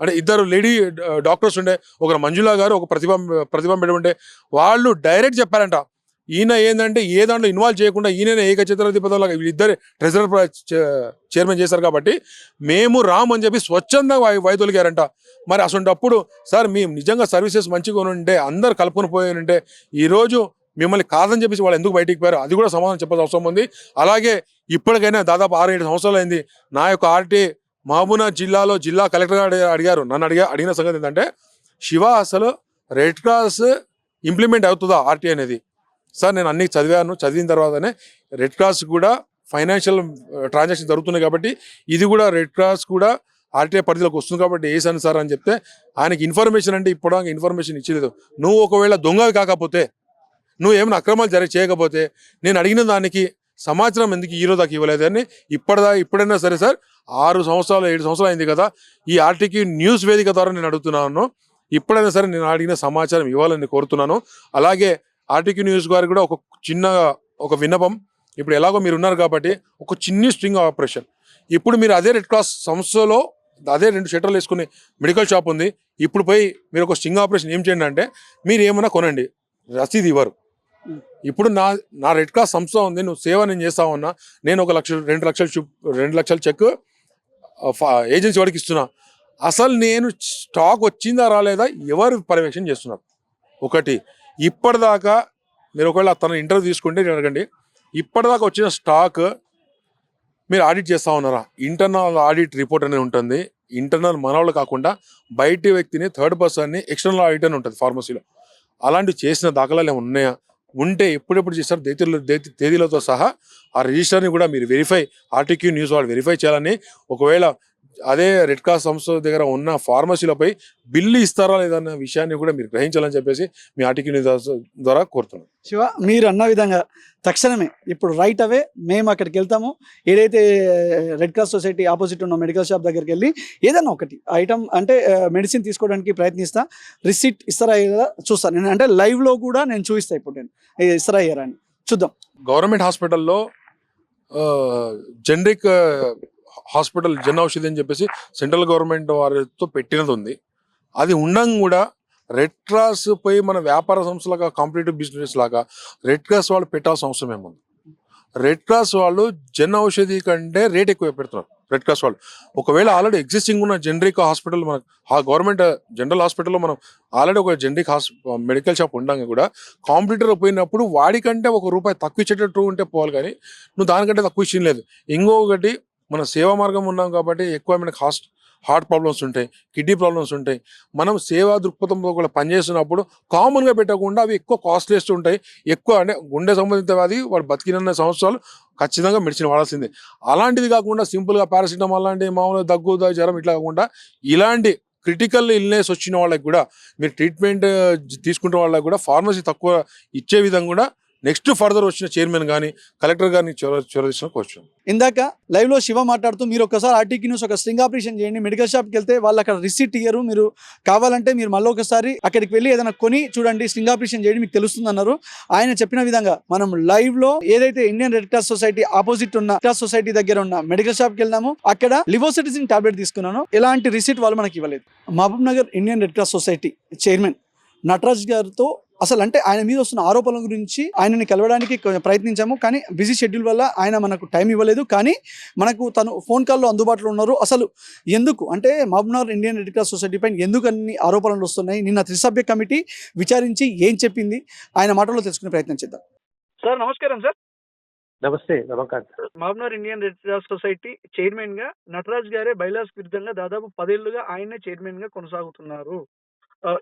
అంటే ఇద్దరు లేడీ డాక్టర్స్ ఉండే ఒకరు మంజుల గారు ఒక ప్రతిభ ప్రతిభ ఉండే వాళ్ళు డైరెక్ట్ చెప్పారంట. ఈయన ఏంటంటే ఏ దాంట్లో ఇన్వాల్వ్ చేయకుండా ఈయన ఏకచిత్రాధిపతిలో వీళ్ళిద్దరే ట్రెజరర్ చైర్మన్ చేశారు కాబట్టి మేము రామ్ అని చెప్పి స్వచ్ఛందంగా వై వైదొలిగారంట. మరి అసలు సార్ మేము నిజంగా సర్వీసెస్ మంచిగా ఉంటే అందరు కలుపుకొని పోయి ఉంటే ఈరోజు మిమ్మల్ని కాదని చెప్పేసి వాళ్ళు ఎందుకు బయటికి పోయారు? అది కూడా సమాధానం చెప్పాల్సిన అవసరం ఉంది. అలాగే ఇప్పటికైనా దాదాపు ఆరు ఏడు సంవత్సరాలు అయింది. నా యొక్క ఆర్టీ మహబూబ్నగర్ జిల్లాలో జిల్లా కలెక్టర్ గారు అడిగారు. నన్ను అడిగా అడిగిన సంగతి ఏంటంటే శివ అసలు రెడ్ క్రాస్ ఇంప్లిమెంట్ అవుతుందా ఆర్టీ అనేది? సార్ నేను అన్ని చదివాను. చదివిన తర్వాతనే రెడ్ క్రాస్ కూడా ఫైనాన్షియల్ ట్రాన్సాక్షన్ జరుగుతున్నాయి కాబట్టి ఇది కూడా రెడ్ క్రాస్ కూడా ఆర్టీఐ పరిధిలోకి వస్తుంది కాబట్టి వేసాను సార్ అని చెప్తే ఆయనకి ఇన్ఫర్మేషన్ అంటే ఇప్పుడు ఇన్ఫర్మేషన్ ఇచ్చలేదు. నువ్వు ఒకవేళ దొంగవి కాకపోతే నువ్వు ఏమైనా అక్రమాలు జరి చేయకపోతే నేను అడిగిన దానికి సమాచారం ఎందుకు ఈరోజు దాకా ఇవ్వలేదు అని ఇప్పటిదా ఇప్పుడైనా సరే సార్ ఆరు సంవత్సరాలు ఏడు సంవత్సరాలు అయింది కదా ఈ ఆర్టీకి న్యూస్ వేదిక ద్వారా నేను అడుగుతున్నాను. ఇప్పుడైనా సరే నేను అడిగిన సమాచారం ఇవ్వాలని కోరుతున్నాను. అలాగే ఆర్టీకి న్యూస్ గారికి కూడా ఒక చిన్న ఒక విన్నపం. ఇప్పుడు ఎలాగో మీరు ఉన్నారు కాబట్టి ఒక చిన్ని స్ట్రింగ్ ఆపరేషన్. ఇప్పుడు మీరు అదే రెడ్ క్రాస్ సంస్థలో అదే రెండు షట్టర్లు వేసుకుని మెడికల్ షాప్ ఉంది. ఇప్పుడు పోయి మీరు ఒక స్ట్రింగ్ ఆపరేషన్ ఏం చేయండి అంటే మీరు ఏమైనా కొనండి. రసీదు ఇవ్వరు. ఇప్పుడు నా నా రెడ్ క్రాస్ సంస్థ ఉంది నువ్వు సేవ నేను చేస్తా ఉన్నా నేను ఒక లక్ష రెండు లక్షలు రెండు లక్షల చెక్ ఏజెన్సీ వాడికి ఇస్తున్నా. అసలు నేను స్టాక్ వచ్చిందా రాలేదా ఎవరు పర్యవేక్షణ చేస్తున్నారు? ఒకటి ఇప్పటిదాకా మీరు ఒకవేళ తన ఇంటర్వ్యూ తీసుకుంటే నేను అడగండి. ఇప్పటిదాకా వచ్చిన స్టాక్ మీరు ఆడిట్ చేస్తా ఉన్నారా? ఇంటర్నల్ ఆడిట్ రిపోర్ట్ అనేది ఉంటుంది. ఇంటర్నల్ మనవాళ్ళు కాకుండా బయటి వ్యక్తిని థర్డ్ పర్సన్ని ఎక్స్టర్నల్ ఆడిట్ అని ఉంటుంది ఫార్మసీలో. అలాంటివి చేసిన దాఖలాలు ఏమైనా ఉన్నాయా? ఉంటే ఎప్పుడెప్పుడు చేస్తారు తేదీలు తేదీలతో సహా ఆ రిజిస్టర్ని కూడా మీరు వెరిఫై ఆర్టీక్యూ న్యూస్ వాళ్ళు వెరిఫై చేయాలని ఒకవేళ అదే రెడ్ క్రాస్ సంస్థ దగ్గర ఉన్న ఫార్మసీలపై బిల్లు ఇస్తారా లేదన్న విషయాన్ని కూడా మీరు గ్రహించాలని చెప్పేసి మీ ఆర్టీక్యూ న్యూస్ ద్వారా కోరుతున్నాను శివ మీరు అన్న విధంగా తక్షణమే ఇప్పుడు రైట్ అవే మేము అక్కడికి వెళ్తాము. ఏదైతే రెడ్ క్రాస్ సొసైటీ ఆపోజిట్ ఉన్న మెడికల్ షాప్ దగ్గరికి వెళ్ళి ఏదైనా ఒకటి ఐటమ్ అంటే మెడిసిన్ తీసుకోవడానికి ప్రయత్నిస్తా. రిసిట్ ఇస్తారా లేదా చూస్తాను నేను అంటే లైవ్లో కూడా నేను చూపిస్తాను ఇప్పుడు నేను. ఇస్తారా అని. చూద్దాం. గవర్నమెంట్ హాస్పిటల్లో జనరిక్ హాస్పిటల్ జన్ ఔషధి అని చెప్పేసి సెంట్రల్ గవర్నమెంట్ వారితో పెట్టినది ఉంది. అది ఉండంగా కూడా రెడ్ క్రాస్ పోయి మన వ్యాపార సంస్థలాగా కాంపిటేటివ్ బిజినెస్ లాగా రెడ్ క్రాస్ వాళ్ళు పెట్టాల్సిన అవసరం ఏముంది? రెడ్ క్రాస్ వాళ్ళు జన్ ఔషధి కంటే రేట్ ఎక్కువ పెడుతున్నారు రెడ్ క్రాస్ వాళ్ళు. ఒకవేళ ఆల్రెడీ ఎగ్జిస్టింగ్ ఉన్న జనరిక్ హాస్పిటల్ మన గవర్నమెంట్ జనరల్ హాస్పిటల్లో మనం ఆల్రెడీ ఒక జనరిక్ హాస్ మెడికల్ షాప్ ఉండగా కూడా కాంపిటీటర్ పోయినప్పుడు వాడికంటే ఒక రూపాయి తక్కువ ఇచ్చేటట్టు ఉంటే పోవాలి కానీ నువ్వు దానికంటే తక్కువ ఇచ్చిన లేదు. ఇంకొకటి మన సేవా మార్గం ఉన్నాం కాబట్టి ఎక్కువ మనకి హాస్ట్ హార్ట్ ప్రాబ్లమ్స్ ఉంటాయి కిడ్నీ ప్రాబ్లమ్స్ ఉంటాయి. మనం సేవా దృక్పథంతో కూడా పనిచేస్తున్నప్పుడు కామన్గా పెట్టకుండా అవి ఎక్కువ కాస్ట్లీస్ట్ ఉంటాయి. ఎక్కువ అంటే గుండె సంబంధిత వ్యాధి వాడు బతికిన సంవత్సరాలు ఖచ్చితంగా మెడిసిన్ వాడాల్సిందే. అలాంటిది కాకుండా సింపుల్గా పారాసిటమాల్ లాంటి మామూలుగా దగ్గు జ్వరం ఇట్లా కాకుండా ఇలాంటి క్రిటికల్ ఇల్నెస్ వచ్చిన వాళ్ళకి కూడా మీరు ట్రీట్మెంట్ తీసుకుంటే వాళ్ళకి కూడా ఫార్మసీ తక్కువ ఇచ్చే విధంగా కూడా నెక్స్ట్ ఫర్దర్ వచ్చిన చైర్మన్ కానీ కలెక్టర్ గారిని చొరవ చొరవ ఇందాక లైవ్లో శివ మాట్లాడుతూ మీరు ఒకసారి ఆర్టీకి న్యూస్ ఒక స్ట్రింగ్ ఆపరేషన్ చేయండి మెడికల్ షాప్కి వెళ్తే వాళ్ళు అక్కడ రిసీట్ ఇయ్యరు మీరు కావాలంటే మీరు మళ్ళీ ఒకసారి అక్కడికి వెళ్ళి ఏదైనా కొని చూడండి స్ట్రింగ్ ఆపరేషన్ చేయండి మీకు తెలుస్తుంది అన్నారు. ఆయన చెప్పిన విధంగా మనం లైవ్లో ఏదైతే Indian red cross society opposite ఉన్న క్రాస్ సొసైటీ దగ్గర ఉన్న మెడికల్ షాప్కి వెళ్ళాము అక్కడ లివోసిటిజిన్ టాబ్లెట్ తీసుకున్నాను. ఎలాంటి రిసీట్ వాళ్ళు మనకి ఇవ్వలేదు. Mahabubnagar Indian red cross society chairman Nataraj గారితో అసలు అంటే ఆయన మీద వస్తున్న ఆరోపణల గురించి ఆయనని కలవడానికి కొంచెం ప్రయత్నించాము కానీ బిజీ షెడ్యూల్ వల్ల ఆయన మనకు టైం ఇవ్వలేదు. కానీ మనకు తను ఫోన్ కాల్లో అందుబాటులో ఉన్నారు. అసలు ఎందుకు? అంటే Mahabubnagar Indian red cross society పైన ఎందుకు అన్ని ఆరోపణలు వస్తున్నాయి? నిన్న త్రిసభ్య కమిటీ విచారించి ఏం చెప్పింది? ఆయన మాటల్లో తెలుసుకునే ప్రయత్నం చేద్దాం. సార్ నమస్కారం సార్. నమస్తే Ramakant Mahabubnagar Indian red cross society చైర్మన్గా నటరాజ్ గారే బైలాస్ విరుద్ధంగా దాదాపు పదేళ్ళుగా ఆయనే చైర్మన్గా కొనసాగుతున్నారు.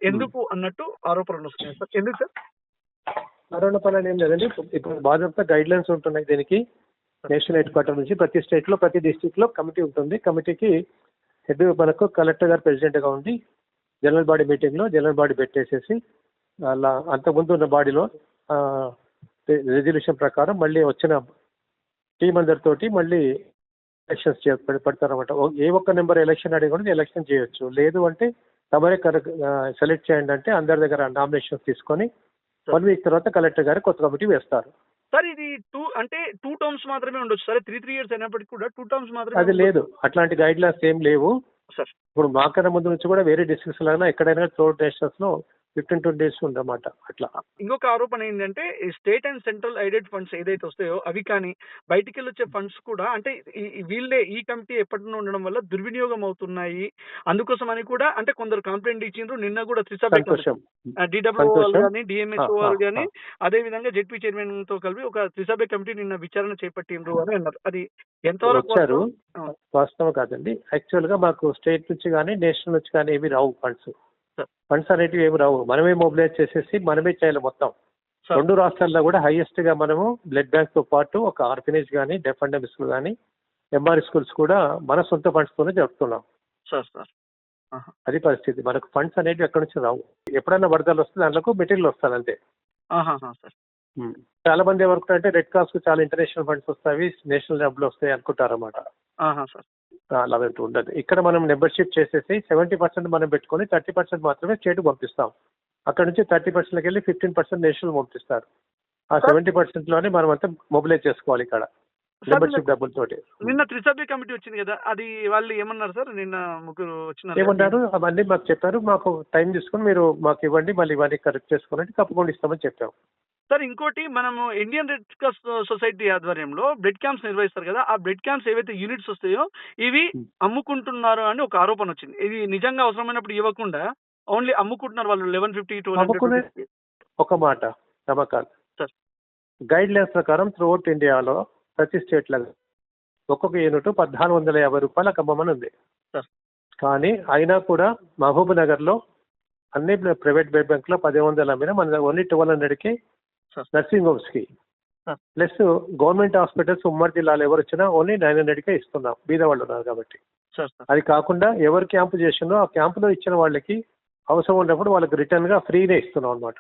ఎందుకు అన్నట్టు ఆరోపణలు వస్తున్నాయి సార్. ఎందుకు సార్? పని ఏం లేదండి. ఇప్పుడు బాధ్యత గైడ్ లైన్స్ ఉంటున్నాయి దీనికి. నేషనల్ హెడ్ క్వార్టర్ నుంచి ప్రతి స్టేట్లో ప్రతి డిస్ట్రిక్ట్లో కమిటీ ఉంటుంది. కమిటీకి హెడ్ మనకు కలెక్టర్ గారు ప్రెసిడెంట్గా ఉండి జనరల్ బాడీ మీటింగ్లో జనరల్ బాడీ పెట్టేసేసి అలా అంతకుముందు ఉన్న బాడీలో రెజల్యూషన్ ప్రకారం మళ్ళీ వచ్చిన టీం అందరితోటి మళ్ళీ ఎలక్షన్స్ పెడతారన్నమాట. ఓ- ఏ ఒక్క నెంబర్ ఎలక్షన్ అడిగి కూడా ఎలక్షన్ చేయొచ్చు. లేదు అంటే తమరే సెలెక్ట్ చేయండి అంటే అందరి దగ్గర నామినేషన్స్ తీసుకొని వన్ వీక్ తర్వాత కలెక్టర్ గారు కొత్త కమిటీ వేస్తారు. సార్ ఇది టూ అంటే టూ టర్మ్స్ మాత్రమే ఉండొచ్చు. సరే త్రీ త్రీ ఇయర్స్ అయినప్పటికీ కూడా టూ టర్మ్స్ మాత్రమే అది లేదు. అట్లాంటి గైడ్ లైన్స్ ఏం లేవు. సార్ ఇప్పుడు మాకన్నా ముందు నుంచి కూడా వేరే డిస్ట్రిక్ట్స్ లాగా ఎక్కడైనా థ్రోట్ నేషనల్స్లో ఫిఫ్టీన్ ట్వంటీ డేస్ ఉందన్నమాట అట్లా. ఇంకొక ఆరోపణ ఏంటంటే state and central aided funds ఏదైతే వస్తాయో అవి కానీ బయటికి వచ్చే ఫండ్స్ కూడా అంటే వీళ్ళే ఈ కమిటీ ఎప్పటి నుండి ఉండడం వల్ల దుర్వినియోగం అవుతున్నాయి. అందుకోసం అని కూడా అంటే కొందరు కంప్లైంట్ ఇచ్చిండ్రు నిన్న కూడా డిడబ్ల్యూ వాళ్ళు సంతోషం. కానీ ఆ, వాళ్ళు కానీ అదే విధంగా జెడ్పీ చైర్మన్తో కలిపి ఒక త్రిసభ్య కమిటీ నిన్న విచారణ చేపట్టిండ్రు అని అన్నారు. అది ఎంతవరకు. వాస్తవం? కాదండి. యాక్చువల్గా మాకు స్టేట్ నుంచి కానీ నేషనల్ నుంచి కానీ ఏమి రావు ఫండ్స్. ఫండ్స్ అనేటివి ఏమి రావు. మనమే మొబిలైజ్ చేసేసి మనమే చేయాలి మొత్తం. రెండు రాష్ట్రాల్లో కూడా హైయెస్ట్గా మనము బ్లడ్ బ్యాంక్తో పాటు ఒక ఆర్ఫనేజ్ కానీ డెఫ్ అండ్ స్కూల్ కానీ ఎంఆర్ స్కూల్స్ కూడా మన సొంత ఫండ్స్ తోనే జరుపుతున్నాం. సార్ సార్ అది పరిస్థితి. మనకు ఫండ్స్ అనేవి ఎక్కడి నుంచి రావు. ఎప్పుడైనా వరదలు వస్తే దాంట్లో మెటీరియల్ వస్తుంది అంతే. ఆహాహా, సార్ చాలా మంది ఏమనుకుంటారంటే రెడ్ క్రాస్కు చాలా ఇంటర్నేషనల్ ఫండ్స్ వస్తాయి నేషనల్ డబ్బులు వస్తాయి అనుకుంటారు అన్నమాట సార్ అలా ఉండదు. ఇక్కడ మనం మెంబర్షిప్ చేసేసి సెవెంటీ పర్సెంట్ మనం పెట్టుకొని థర్టీ పర్సెంట్ మాత్రమే స్టేట్ పంపిస్తాం. అక్కడ నుంచి థర్టీ పర్సెంట్కి వెళ్ళి ఫిఫ్టీన్ పర్సెంట్ నేషనల్ పంపిస్తారు. ఆ. సెవెంటీ పర్సెంట్లోనే మనం అంతా మొబిలైజ్ చేసుకోవాలి ఇక్కడ. మెంబర్షిప్ డబ్బులతోటి. నిన్న త్రిసభ్య కమిటీ వచ్చింది కదా అది వాళ్ళు ఏమన్నారు సార్? నిన్న ముగ్గురు వచ్చినారు ఏమన్నారు? అవన్నీ మాకు చెప్పారు. మాకు టైం తీసుకొని మీరు మాకు ఇవ్వండి మళ్ళీ ఇవన్నీ కరెక్ట్ చేసుకోవాలంటే తప్పకుండా ఇస్తామని చెప్పాం. సార్ ఇంకోటి మనము ఇండియన్ రెడ్ క్రాస్ సొసైటీ ఆధ్వర్యంలో బ్లడ్ క్యాంప్స్ నిర్వహిస్తారు కదా ఆ బ్లడ్ క్యాంప్స్ ఏవైతే యూనిట్స్ వస్తాయో ఇవి. అమ్ముకుంటున్నారు అని ఒక ఆరోపణ వచ్చింది ఇది నిజంగా అవసరమైనప్పుడు ఇవ్వకుండా ఓన్లీ అమ్ముకుంటున్నారు వాళ్ళు లెవెన్ ఫిఫ్టీ టూ ఒక మాట నమ్మకాలు సార్. గైడ్ లైన్స్ ప్రకారం త్రూఅవుట్ ఇండియాలో ప్రతి స్టేట్లో ఒక్కొక్క యూనిట్ పద్నాలుగు వందల యాభై రూపాయలకు అమ్మమని ఉంది సార్. కానీ అయినా కూడా మహబూబ్ నగర్లో అన్ని ప్రైవేట్ బ్లడ్ బ్యాంక్లో పది వందలు అమ్మినా మన ఓన్లీ ట్వెల్వ్ హండ్రెడ్కి సార్. నర్సింగ్ హోమ్స్కి. ప్లస్ గవర్నమెంట్ హాస్పిటల్స్ ఉమ్మడి జిల్లాలో ఎవరు వచ్చినా ఓన్లీ నైన్ హండ్రెడ్ కే ఇస్తున్నాం. బీద వాళ్ళు ఉన్నారు కాబట్టి. అది కాకుండా ఎవరు క్యాంపు చేసిందో ఆ క్యాంపులో ఇచ్చిన వాళ్ళకి అవసరం ఉన్నప్పుడు వాళ్ళకి రిటర్న్గా ఫ్రీనే ఇస్తున్నాం అనమాట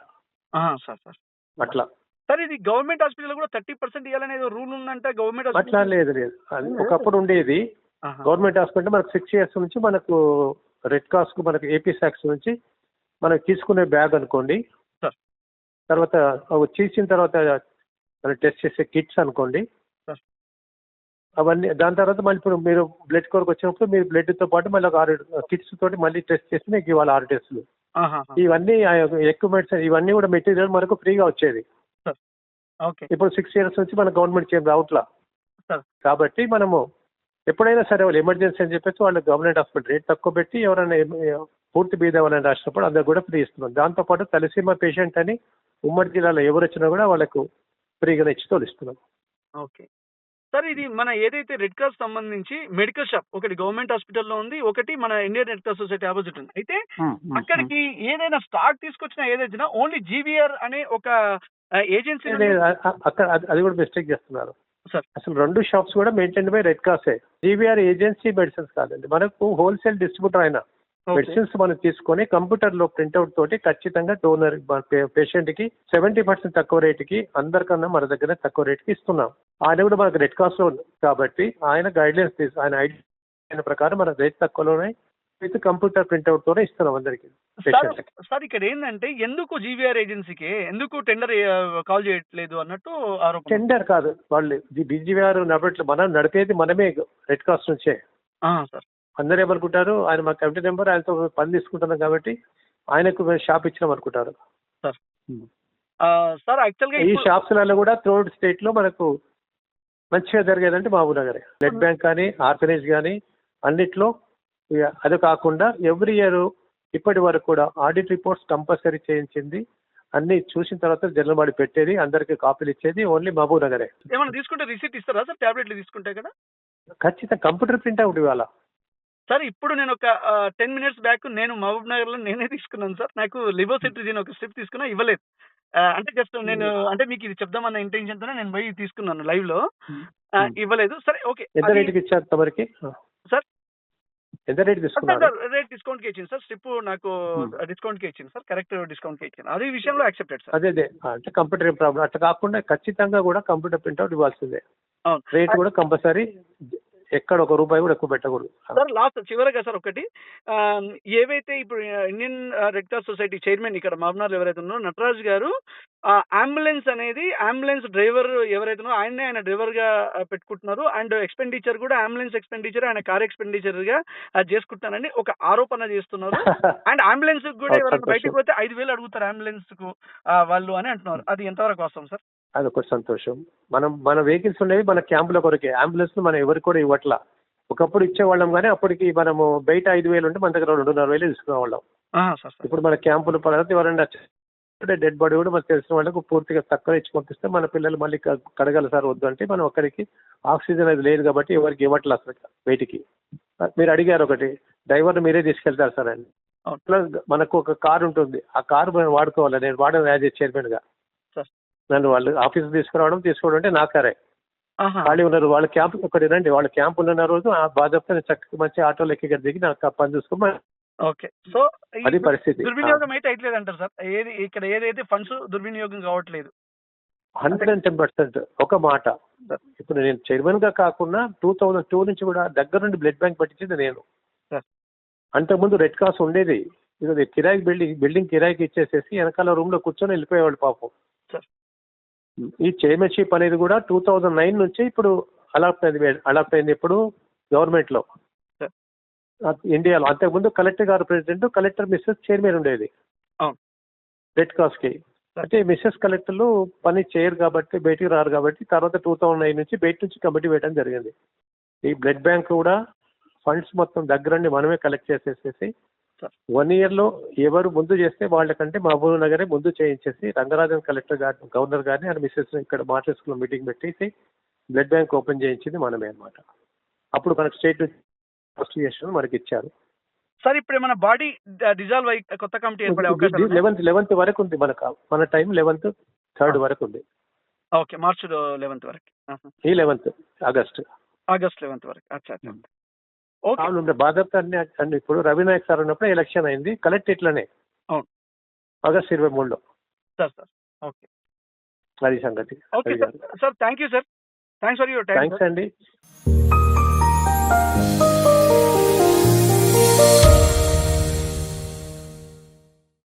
అట్లా. సార్ ఇది గవర్నమెంట్ హాస్పిటల్ కూడా థర్టీ పర్సెంట్ ఇవ్వాలనేది రూల్ ఉందంటే గవర్నమెంట్ అట్లా లేదు లేదు. అది ఒకప్పుడు ఉండేది. గవర్నమెంట్ హాస్పిటల్ మనకు సిక్స్ ఇయర్స్ నుంచి మనకు రెడ్ క్రాస్కు మనకు ఏపీ సాక్స్ నుంచి మనకు తీసుకునే బ్యాగ్ అనుకోండి. తర్వాత చేసిన తర్వాత మనం టెస్ట్ చేసే కిట్స్ అనుకోండి. అవన్నీ దాని తర్వాత మళ్ళీ ఇప్పుడు మీరు బ్లడ్ కొరకు వచ్చినప్పుడు మీరు బ్లడ్తో పాటు మళ్ళీ ఒక ఆరు కిట్స్ తోటి మళ్ళీ టెస్ట్ చేసి మీకు ఇవ్వాలి ఆరు టెస్టులు ఇవన్నీ ఎక్విప్మెంట్స్ ఇవన్నీ కూడా మెటీరియల్ మనకు ఫ్రీగా వచ్చేది. ఓకే ఇప్పుడు సిక్స్ ఇయర్స్ నుంచి మన గవర్నమెంట్ రావట్లా సార్. కాబట్టి మనము ఎప్పుడైనా సరే వాళ్ళు ఎమర్జెన్సీ అని చెప్పేసి వాళ్ళు గవర్నమెంట్ హాస్పిటల్ రేట్ తక్కువ పెట్టి ఎవరైనా పూర్తి బీద వాళ్ళని రాసినప్పుడు అందరు కూడా ఫ్రీ ఇస్తున్నాం దాంతోపాటు తలసీమా పేషెంట్ అని ఉమ్మడి జిల్లాలో ఎవరు వచ్చినా కూడా వాళ్ళకు ఫ్రీగా ఇచ్చి తోలిస్తున్నాం. ఓకే. సార్ ఇది మన ఏదైతే రెడ్ క్రాస్ సంబంధించి మెడికల్ షాప్ ఒకటి గవర్నమెంట్ హాస్పిటల్లో ఉంది ఒకటి మన Indian red cross society opposite ఉంది. అయితే అక్కడికి ఏదైనా స్టాక్ తీసుకొచ్చినా ఏదైనా ఓన్లీ జీవీఆర్ అనే ఒక ఏజెన్సీ అక్కడ అది- అది కూడా మిస్టేక్ చేస్తున్నారు. సార్. అసలు రెండు షాప్స్ కూడా మెయింటైన్ బై రెడ్ క్రాసే. జీవీఆర్ ఏజెన్సీ మెడిసిన్స్ కాదండి మనకు హోల్సేల్ డిస్ట్రిబ్యూటర్ అయినా. మెడిసిన్స్ మనం తీసుకొని కంప్యూటర్లో ప్రింట్అవుట్ తోటి ఖచ్చితంగా డోనర్ పేషెంట్కి సెవెంటీ పర్సెంట్ తక్కువ రేటుకి అందరికన్నా మన దగ్గర తక్కువ రేటుకి ఇస్తున్నాం. ఆయన కూడా మనకు రెడ్ క్రాస్లో కాబట్టి ఆయన గైడ్ లైన్స్ తీసు ఆయన ఐడియా ప్రకారం మన రేట్ తక్కువలోనే విత్ కంప్యూటర్ ప్రింట్అవుట్ తోనే ఇస్తున్నాం అందరికి సార్ ఇక్కడ ఏంటంటే ఎందుకు జీవీఆర్ ఏజెన్సీకి ఎందుకు టెండర్ కాల్ చేయట్లేదు అన్నట్టు టెండర్ కాదు వాళ్ళు బీజీఆర్ నడవట్లేదు మనం నడిపేది మనమే రెడ్ క్రాస్ నుంచే. సార్. అందరూ ఏమనుకుంటారు? ఆయన మా కమిటీ నెంబర్ ఆయనతో పని తీసుకుంటున్నాం కాబట్టి ఆయనకు మేము షాప్ ఇచ్చినాం అనుకుంటారు. ఆ, సార్ యాక్చువల్గా ఈ ఇప్పుడు- షాప్స్లలో కూడా త్రోడ్ స్టేట్లో మనకు మంచిగా జరిగేదంటే మహబూబ్ నగరే. బ్లడ్ బ్యాంక్ కానీ ఆర్ఫనేజ్ కానీ అన్నిట్లో అది కాకుండా ఎవ్రీ ఇయర్ ఇప్పటి వరకు కూడా ఆడిట్ రిపోర్ట్స్ కంపల్సరీ చేయించింది. అన్ని చూసిన తర్వాత జనరల్ బాడీ పెట్టేది అందరికి కాపీలు ఇచ్చేది ఓన్లీ మహబూబ్ నగరే. ఏమైనా తీసుకుంటే రిసీట్ ఇస్తారా సార్? టాబ్లెట్లు తీసుకుంటే కదా? ఖచ్చితంగా కంప్యూటర్ ప్రింట్ అవుట్ ఇవాళ సార్ ఇప్పుడు నేను ఒక టెన్ మినిట్స్ బ్యాక్ నేను మహబూబ్ నగర్లో నేనే తీసుకున్నాను సార్. నాకు లివోసిట్రిజిన్ ఒక స్ట్రిప్ తీసుకున్నా ఇవ్వలేదు. అంటే జస్ట్ నేను అంటే మీకు ఇది చెప్దామన్న ఇంటెన్షన్ తోనే నేను పోయి తీసుకున్నాను లైవ్లో ఇవ్వలేదు. సరే ఓకే. ఎంత రేటుకి ఇచ్చారు తమరికి? సార్? ఎంత రేట్ తీసుకున్నారు? రేట్ డిస్కౌంట్కి ఇచ్చింది సార్. స్ట్రిప్ నాకు. డిస్కౌంట్కి ఇచ్చింది సార్. కరెక్ట్ డిస్కౌంట్కి ఇచ్చింది. అది విషయంలో యాక్సెప్టెడ్ సార్. అదే అదే. అంటే కంప్యూటర్ ప్రాబ్లం అట్లా కాకుండా ఖచ్చితంగా కూడా కంప్యూటర్ ప్రింట్అవుట్ ఇవ్వాల్సిందే. రేట్ కూడా కంపల్సరీ ఎక్కడ ఒక రూపాయి కూడా ఎక్కువ పెట్టకూడదు. సార్ లాస్ట్ చివరగా సార్ ఒకటి. ఏవైతే ఇప్పుడు Indian red cross society chairman ఇక్కడ మామనార్ ఎవరైతే ఉన్నారో నటరాజ్ గారు అంబులెన్స్ అనేది అంబులెన్స్ డ్రైవర్ ఎవరైతే ఉన్నారో ఆయన్నే ఆయన డ్రైవర్గా పెట్టుకుంటున్నారు. అండ్ ఎక్స్పెండిచర్ కూడా అంబులెన్స్ ఎక్స్పెండిచర్ ఆయన కార్ ఎక్స్పెండిచర్గా ఆ, చేసుకుంటున్నారని ఒక ఆరోపణ చేస్తున్నారు. [LAUGHS] అండ్ అంబులెన్స్ కూడా ఎవరైనా. బయటకు పోతే ఐదు వేలు అడుగుతారు అంబులెన్స్కు వాళ్ళు అని అంటున్నారు. అది ఎంతవరకు వస్తాం సార్? అది ఒక సంతోషం. మనం మన వెహికల్స్ ఉండేవి మన క్యాంపుల కొరకే. అంబులెన్స్ మనం ఎవరికి కూడా ఇవ్వట్లా. ఒకప్పుడు ఇచ్చేవాళ్ళం కానీ అప్పటికి మనము బయట ఐదు వేలు ఉంటే మన దగ్గర రెండున్నర వేలు తీసుకునేవాళ్ళం. ఇప్పుడు మన క్యాంపుల పరంగా ఎవరైనా డెడ్ బాడీ కూడా మనకు తెలిసిన వాళ్ళకు పూర్తిగా తక్కువ ఇచ్చి పంపిస్తే మన పిల్లలు మళ్ళీ కడగాలి సార్ వద్దు అంటే మనం ఒక్కరికి ఆక్సిజన్ అది లేదు కాబట్టి ఎవరికి ఇవ్వట్లేదు అసలు బయటికి. మీరు అడిగారు ఒకటి డ్రైవర్ మీరే తీసుకెళ్తారు సార్ అని. ప్లస్ మనకు ఒక కార్ ఉంటుంది. ఆ కారు మనం వాడుకోవాలి. నేను వాడను యాజ్ ఏ చైర్మన్గా సార్. నన్ను వాళ్ళు ఆఫీస్ తీసుకురావడం తీసుకోవడం అంటే నా కారే. ఆహా. ఖాళీ ఉన్నారు. వాళ్ళ క్యాంప్ ఒకటి రండి. వాళ్ళ క్యాంప్ ఉన్న రోజు ఆ బాధ్యత చక్కగా మంచి ఆటోలో ఎక్కి ఇక్కడ దిగి నాకు పని చూసుకోమని ఓకే. సో అది పరిస్థితి. దుర్వినియోగం అయితే అయితలేదు అంటారు సార్. ఏది ఇక్కడ ఏదైతే ఫండ్స్ దుర్వినియోగం కావట్లేదు. హండ్రెడ్ అండ్ టెన్ పర్సెంట్ ఒక మాట. ఇప్పుడు నేను చైర్మన్గా కాకుండా టూ థౌజండ్ టూ నుంచి కూడా దగ్గర నుండి బ్లడ్ బ్యాంక్ పట్టించింది నేను. సార్. అంతకుముందు రెడ్ క్రాస్ ఉండేది. ఇది కిరాయి బిల్డింగ్ బిల్డింగ్ కిరాయికి ఇచ్చేసేసి వెనకాల రూమ్లో కూర్చొని వెళ్ళిపోయేవాళ్ళు పాపం. సార్. ఈ చైర్మన్షిప్ అనేది కూడా టూ థౌజండ్ నైన్ నుంచి ఇప్పుడు అలాట్ అయింది అలాట్ అయింది ఇప్పుడు గవర్నమెంట్లో సార్. ఆ, ఇండియాలో అంతకుముందు కలెక్టర్ గారు ప్రెసిడెంట్ కలెక్టర్ మిస్సెస్ చైర్మన్ ఉండేది. రెడ్ క్రాస్కి అంటే మిస్సెస్ కలెక్టర్లు పని చేయరు కాబట్టి బయటికి రారు కాబట్టి తర్వాత టూ థౌజండ్ నైన్ నుంచి బయట నుంచి కమిటీ వేయడం జరిగింది ఈ బ్లడ్ బ్యాంక్ కూడా ఫండ్స్ మొత్తం దగ్గరండి మనమే కలెక్ట్ చేసేసేసి. వన్ ఇయర్లో ఎవరు ముందు చేస్తే వాళ్ళకంటే మహబూబ్ నగరే ముందు చేయించేసి రంగరాజన్ కలెక్టర్ గారిని గవర్నర్ గారిని ఆయన మిస్సెస్ ఇక్కడ మాట్లాడుకున్న మీటింగ్ పెట్టేసి బ్లడ్ బ్యాంక్ ఓపెన్ చేయించింది మనమే అన్నమాట. అప్పుడు మనకు స్టేట్ అసోసియేషన్ మనకి ఇచ్చారు. సార్ ఇప్పుడు ఏమైనా బాడీ డిజాల్వ్ అయ్యి కొత్త కమిటీ ఏర్పడే అవకాశం? లెవెన్త్ లెవెన్త్ వరకు ఉంది మనకు. మన టైం లెవెన్త్ థర్డ్ వరకు ఉంది. ఓకే మార్చ్ లెవెన్త్ వరకు. ఈ లెవెన్త్ ఆగస్ట్. ఆగస్ట్ లెవెన్త్ వరకు. అచ్చా. అవును ఉండే బాధ్యత అన్ని అన్ని ఇప్పుడు రవినాయక్ సార్ ఉన్నప్పుడు ఎలక్షన్ అయింది కలెక్ట్ ఇట్లనే అవును. ఆగస్ట్ ఇరవై మూడులో. Sir sir. ఓకే. అది సంగతి. Okay sir. Sir thank you sir. Thanks for your time thanks అండి.